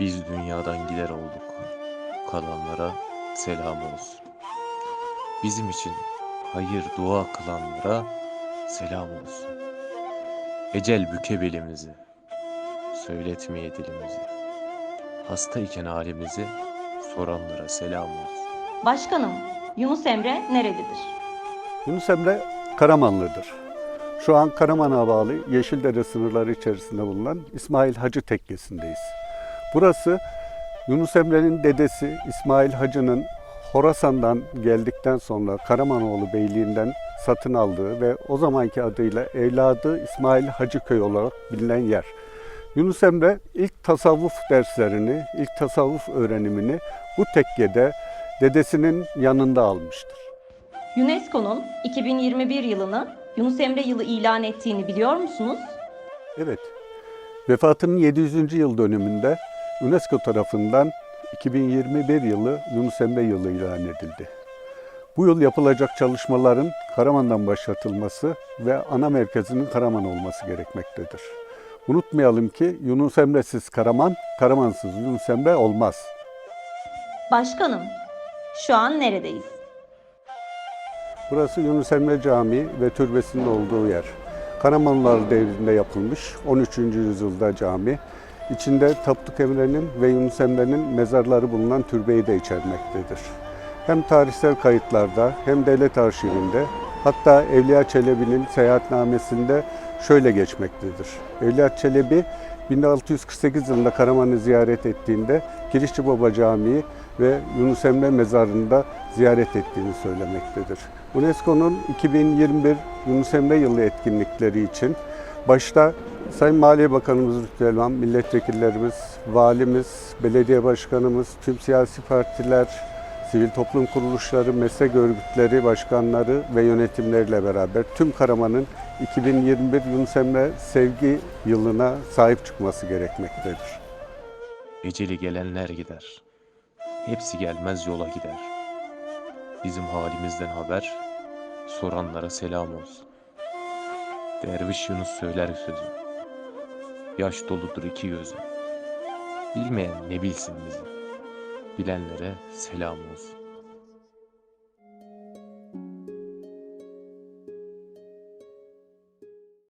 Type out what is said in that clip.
Biz dünyadan gider olduk. Kalanlara selam olsun. Bizim için hayır dua kılanlara selam olsun. Ecel büke belimizi, söyletmeye dilimizi. Hastayken halimizi soranlara selam olsun. Başkanım, Yunus Emre nerelidir? Yunus Emre Karamanlıdır. Şu an Karaman'a bağlı Yeşildere sınırları içerisinde bulunan İsmail Hacı Tekkesi'ndeyiz. Burası Yunus Emre'nin dedesi İsmail Hacı'nın Horasan'dan geldikten sonra Karamanoğlu Beyliği'nden satın aldığı ve o zamanki adıyla evladı İsmail Hacıköy olarak bilinen yer. Yunus Emre ilk tasavvuf derslerini, ilk tasavvuf öğrenimini bu tekkede dedesinin yanında almıştır. UNESCO'nun 2021 yılını Yunus Emre yılı ilan ettiğini biliyor musunuz? Evet. Vefatının 700. yıl dönümünde UNESCO tarafından 2021 yılı Yunus Emre yılı ilan edildi. Bu yıl yapılacak çalışmaların Karaman'dan başlatılması ve ana merkezinin Karaman olması gerekmektedir. Unutmayalım ki Yunus Emre'siz Karaman, Karamansız Yunus Emre olmaz. Başkanım, şu an neredeyiz? Burası Yunus Emre Camii ve türbesinin olduğu yer. Karamanlılar devrinde yapılmış 13. yüzyılda cami. İçinde Tapduk Emre'nin ve Yunus Emre'nin mezarları bulunan türbeyi de içermektedir. Hem tarihsel kayıtlarda hem devlet arşivinde hatta Evliya Çelebi'nin seyahatnamesinde şöyle geçmektedir. Evliya Çelebi 1648 yılında Karaman'ı ziyaret ettiğinde Kirişçi Baba Camii ve Yunus Emre mezarında ziyaret ettiğini söylemektedir. UNESCO'nun 2021 Yunus Emre Yılı etkinlikleri için başta Sayın Maliye Bakanımız Lütfü Elvan, milletvekillerimiz, valimiz, belediye başkanımız, tüm siyasi partiler, sivil toplum kuruluşları, meslek örgütleri başkanları ve yönetimleriyle beraber tüm Karaman'ın 2021 Yunus Emre Sevgi Yılına sahip çıkması gerekmektedir. Eceli gelenler gider. Hepsi gelmez yola gider. Bizim halimizden haber, soranlara selam olsun. Derviş Yunus söyler sözü. Yaş doludur iki gözüm. Bilmeyen ne bilsin bizi. Bilenlere selam olsun.